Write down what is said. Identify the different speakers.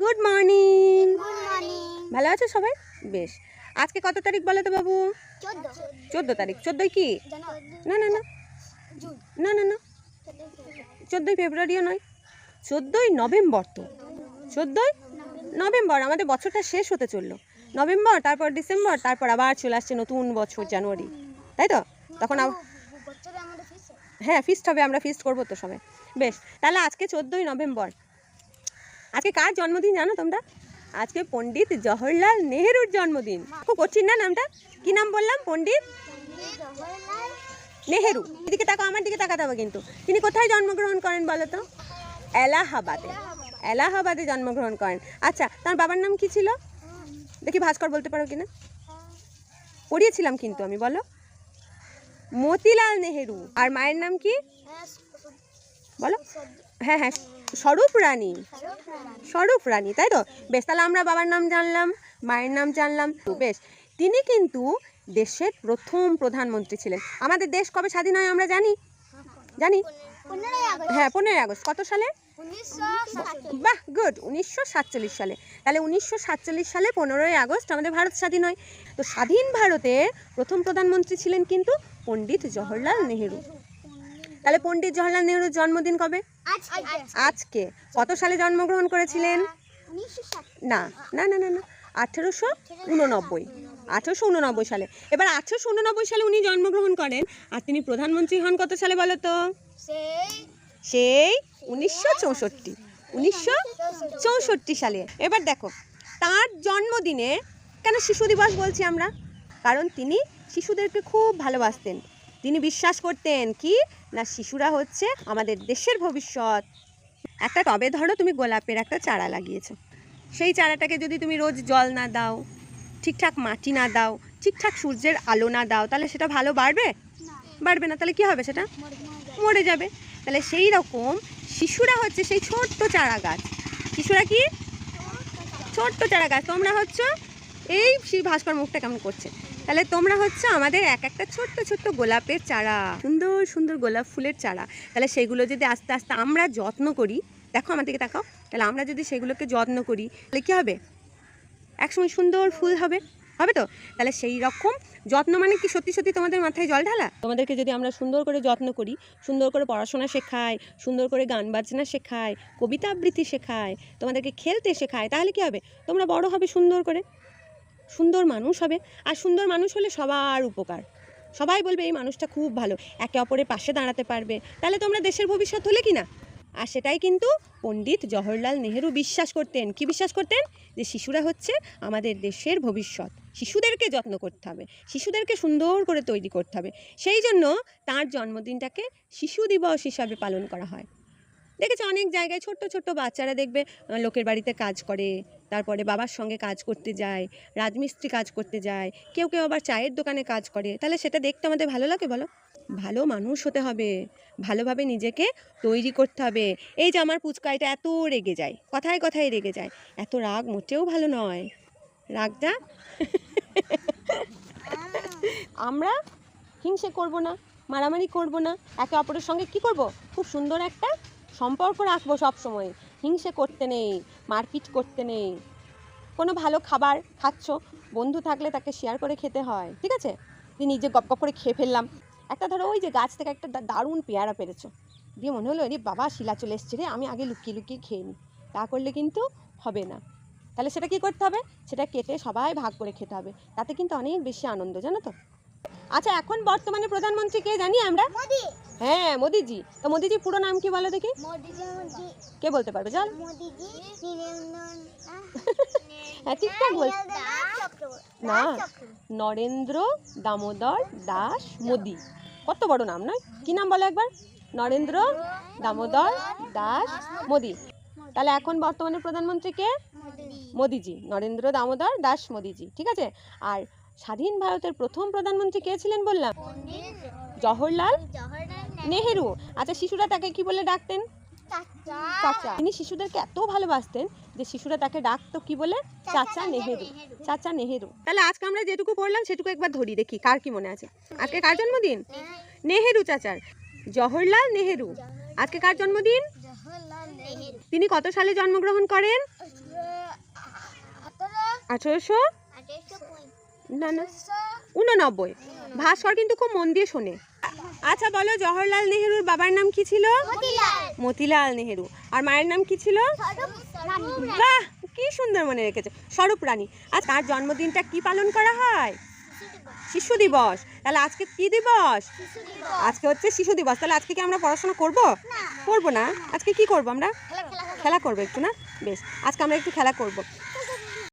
Speaker 1: Good morning ভালো আছো সবাই? বেশ। আজকে কত তারিখ বলো তো বাবু?
Speaker 2: চোদ্দ।
Speaker 1: তারিখ। চোদ্দোই কি? না না না। না না না। চোদ্দোই ফেব্রুয়ারিও নয়। চোদ্দোই নভেম্বর তো। চোদ্দোই নভেম্বর। আমাদের বছরটা শেষ হতে চলল। নভেম্বর তারপর ডিসেম্বর তারপর আবার চলে আসছে নতুন বছর জানুয়ারি। তাই তো? তখন হ্যাঁ। ফিস্ট হবে আমরা ফিস্ট করব তো সবাই। বেশ। তাহলে আজকে চোদ্দোই নভেম্বর। আজকে কার জন্মদিন জানো তোমরা? আজকে পণ্ডিত জওহরলাল নেহেরুর জন্মদিন। খুব কঠিন না নামটা? কি নাম বললাম? পণ্ডিত? নেহেরু। এদিকে তাকাও আমার দিকে তাকাতে হবে কিন্তু। তিনি কোথায় জন্মগ্রহণ করেন বলো তো? এলাহাবাদে। এলাহাবাদে জন্মগ্রহণ করেন। আচ্ছা তার বাবার নাম কি ছিল? দেখি ভাস্কর বলতে পারো কিনা? পড়িয়েছিলাম কিন্তু আমি বলো। মতিলাল নেহেরু। আর মায়ের নাম কি? বলো। হ্যাঁ হ্যাঁ। স্বরূপ রানী। স্বরূপ রানী, তাই তো? বেশ, তাহলে আমরা বাবার নাম জানলাম, মায়ের নাম জানলাম। তো বেশ, তিনি কিন্তু দেশের প্রথম প্রধানমন্ত্রী ছিলেন। আমাদের দেশ কবে স্বাধীন হয় আমরা জানি? জানি? হ্যাঁ পনেরোই আগস্ট। কত সালে? বাহ, গুড, উনিশশো সাতচল্লিশ সালে। তাহলে উনিশশো সাতচল্লিশ সালে পনেরোই আগস্ট আমাদের ভারত স্বাধীন হয়। তো স্বাধীন ভারতের প্রথম প্রধানমন্ত্রী ছিলেন কিন্তু পণ্ডিত জওহরলাল নেহেরু। তাহলে পণ্ডিত জওহরলাল নেহরুর জন্মদিন কবে?
Speaker 2: আজকে।
Speaker 1: কত সালে জন্মগ্রহণ করেছিলেন? না না না না না। আঠেরোশো উননব্বই। আঠেরোশো উননব্বই সালে। এবার আঠেরোশো উননব্বই সালে উনি জন্মগ্রহণ করেন আর তিনি প্রধানমন্ত্রী হন কত সালে বলো তো?
Speaker 2: সেই
Speaker 1: উনিশশো চৌষট্টি। উনিশশো চৌষট্টি সালে। এবার দেখো তার জন্মদিনে কেন শিশু দিবস বলছি আমরা? কারণ তিনি শিশুদেরকে খুব ভালোবাসতেন। তিনি বিশ্বাস করতেন, কি? না, শিশুরা হচ্ছে আমাদের দেশের ভবিষ্যৎ। একটা টবে ধরো তুমি গোলাপের একটা চারা লাগিয়েছো। সেই চারাটাকে যদি তুমি রোজ জল না দাও, ঠিকঠাক মাটি না দাও, ঠিকঠাক সূর্যের আলো না দাও, তাহলে সেটা ভালো বাড়বে? বাড়বে না, তাহলে কি হবে সেটা? মরে যাবে। তাহলে সেই রকম শিশুরা হচ্ছে সেই ছোট্ট চারা গাছ। শিশুরা কি? ছোট্ট চারা গাছ। তোমরা হচ্ছ এই শ্রী ভাস্কর মুখটা কেমন করছে? তাহলে তোমরা হচ্ছে আমাদের এক একটা ছোট্ট ছোট্ট গোলাপের চারা, সুন্দর সুন্দর গোলাপ ফুলের চারা, তাহলে সেগুলো যদি আস্তে আস্তে আমরা যত্ন করি, দেখো আমার দিকে তাকাও, তাহলে আমরা যদি সেগুলোকে যত্ন করি, তাহলে কী হবে? একসময় সুন্দর ফুল হবে হবে তো? তাহলে সেই রকম যত্ন মানে কি সত্যি সত্যি তোমাদের মাথায় জল ঢালা? তোমাদেরকে যদি আমরা সুন্দর করে যত্ন করি, সুন্দর করে পড়াশোনা শেখাই, সুন্দর করে গান বাজনা শেখাই, কবিতা আবৃত্তি শেখাই, তোমাদেরকে খেলতে শেখায় তাহলে কি হবে? তোমরা বড় হবে সুন্দর করে। সুন্দর মানুষ হবে। আর সুন্দর মানুষ হলে সবার উপকার। সবাই বলবে, এই মানুষটা খুব ভালো। একে অপরের পাশে দাঁড়াতে পারবে। তাহলে তোমরা দেশের ভবিষ্যৎ হলে কি না? আর সেটাই কিন্তু পণ্ডিত জওহরলাল নেহেরু বিশ্বাস করতেন। কি বিশ্বাস করতেন? যে শিশুরা হচ্ছে আমাদের দেশের ভবিষ্যৎ। শিশুদেরকে যত্ন করতে হবে। শিশুদেরকে সুন্দর করে তৈরি করতে হবে। সেই জন্য তার জন্মদিনটাকে শিশু দিবস হিসাবে পালন করা হয়। দেখেছ অনেক জায়গায় ছোট্ট ছোট্ট বাচ্চারা দেখবে লোকের বাড়িতে কাজ করে তারপরে বাবার সঙ্গে কাজ করতে যায় রাজমিস্ত্রি কাজ করতে যায় কেউ কেউ আবার চায়ের দোকানে কাজ করে। তাহলে সেটা দেখতে আমাদের ভালো লাগে বলো? ভালো মানুষ হতে হবে ভালোভাবে নিজেকে তৈরি করতে হবে। এই যে আমার পুচকাইটা এত রেগে যায় কথায় কথায় রেগে যায়। এত রাগ মোটেও ভালো নয়। রাগটা? আমরা হিংসে করব না মারামারি করব না একে অপরের সঙ্গে কি করব? খুব সুন্দর একটা সম্পর্ক রাখব সব সময় হিংসে করতে নেই, মারপিট করতে নেই। কোনো ভালো খাবার খাচ্ছ, বন্ধু থাকলে তাকে শেয়ার করে খেতে হয়, ঠিক আছে? তুই নিজে গপ গপ করে খেয়ে ফেললাম। একটা ধরো ওই যে গাছ থেকে একটা দারুণ পেয়ারা পেরেছ। দিয়ে মনে হলো রে বাবা, শিলা চলে এসছে রে, আমি আগে লুকিয়ে লুকিয়ে খেয়ে নিই তা করলে কিন্তু হবে না। তাহলে সেটা কি করতে হবে? সেটা কেটে সবাই ভাগ করে খেতে হবে। তাতে কিন্তু অনেক বেশি আনন্দ, জানো তো? আচ্ছা এখন বর্তমানে প্রধানমন্ত্রী কে জানি আমরা? হ্যাঁ মোদিজি। তো মোদিজি পুরো নাম কি বলো দেখি? কে বলতে পারবে? জান হ্যাঁ ঠিকঠাক বল। না নরেন্দ্র দামোদর দাস মোদি। কত বড় নাম নয়? কি নাম বলো একবার? নরেন্দ্র দামোদর দাস মোদি। তাহলে এখন বর্তমানে প্রধানমন্ত্রী কে?
Speaker 2: মোদি
Speaker 1: মোদিজি। নরেন্দ্র দামোদর দাস মোদিজি। ঠিক আছে? আর স্বাধীন ভারতের প্রথম প্রধানমন্ত্রী কে ছিলেন বললাম?
Speaker 2: পণ্ডিত
Speaker 1: জওহরলাল নেহেরু। আচ্ছা শিশুরা তাকে কি বলে ডাকতেন?
Speaker 2: চাচা।
Speaker 1: চাচা। তিনি শিশুদেরকে এত ভালোবাসতেন যে শিশুরা তাকে ডাকতো কি বলে? চাচা নেহেরু। চাচা নেহেরু। তাহলে আজকে আমরা যেটুকু পড়লাম সেটুকু একবার ধরি দেখি কার কি মনে আছে? আজকে কার জন্মদিন? নেহেরু। চাচার। জওহরলাল নেহেরু। আজকে কার জন্মদিন? তিনি কত সালে জন্মগ্রহণ করেন? আঠারোশো না না। উননব্বই। ভাস্কর কিন্তু খুব মন দিয়ে শোনে। আচ্ছা বলো জওহরলাল নেহেরুর বাবার নাম কি ছিল?
Speaker 2: মতিলাল।
Speaker 1: নেহেরু। আর মায়ের নাম কি ছিল? বাহ কি সুন্দর মনে রেখেছে। স্বরূপ রানী আজ তার জন্মদিনটা কি পালন করা হয়? শিশু দিবস। তাহলে আজকে কি দিবস? আজকে হচ্ছে শিশু দিবস। তাহলে আজকে কি আমরা পড়াশোনা করব? করব না। আজকে কি করব আমরা? খেলা করব একটু না? বেশ আজকে আমরা একটু খেলা করব।